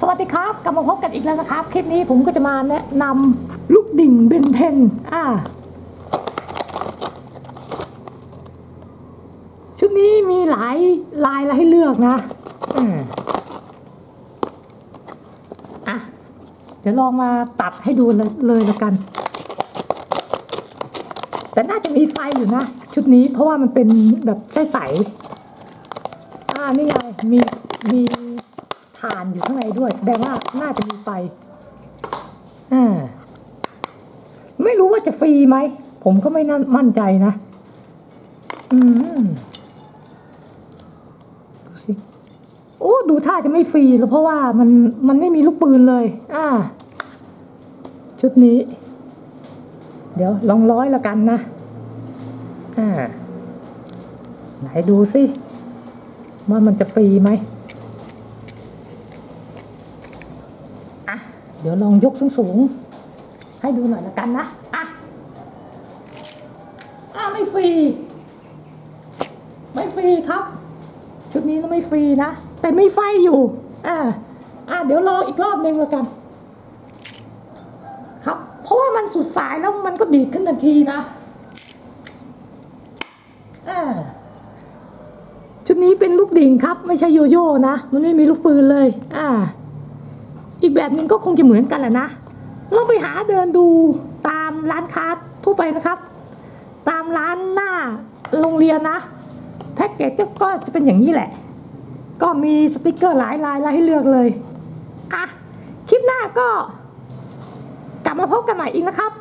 สวัสดีครับ กลับมาพบกันอีกแล้วนะครับ คลิปนี้ผมก็จะมาแนะนำลูกดิ่งเบนเทนอ่าชุดนี้มีหลายลายให้เลือกนะอืมอะ เดี๋ยวลองมาตัดให้ดูเลยเลยละกัน แต่น่าจะมีไฟอยู่นะ ชุดนี้เพราะว่ามันเป็นแบบใสๆอ่านี่ไงมีมี ถ่านอยู่ข้างในด้วยแสดงว่าน่าจะมีไฟอ่าไม่รู้ว่าจะฟรีไหม ผมก็ไม่นั่นมั่นใจนะ อืมดูสิโอ้ดูท่าจะไม่ฟรีแล้วเพราะว่ามันมันไม่มีลูกปืนเลย อ่า ชุดนี้ เดี๋ยวลองร้อยละกันนะ อ่า ไหนดูสิว่ามันจะฟรีไหมอะ เดี๋ยวลองยกสูงๆให้ดูหน่อยละกันนะ อะ อะไม่ฟรี ไม่ฟรีครับ ชุดนี้ไม่ฟรีนะ แต่มีไฟอยู่ อ่าอะเดี๋ยวรออีกรอบหนึ่งละกัน ครับ เพราะว่ามันสุดสายแล้วมันก็ดีดขึ้นทันทีนะอ่าชุดนี้เป็นลูกดิ่งครับ ไม่ใช่โยโย่นะ มันไม่มีลูกปืนเลย อ่า อีกแบบหนึ่งก็คงจะเหมือนกันแหละนะลองไปหาเดินดูตามร้านค้าทั่วไปนะครับ ตามร้านหน้าโรงเรียนนะ แพ็กเกจก็จะเป็นอย่างนี้แหละ ก็มีสติกเกอร์หลายลายลายให้เลือกเลยอะคลิปหน้าก็กลับมาพบกันใหม่อีกนะครับ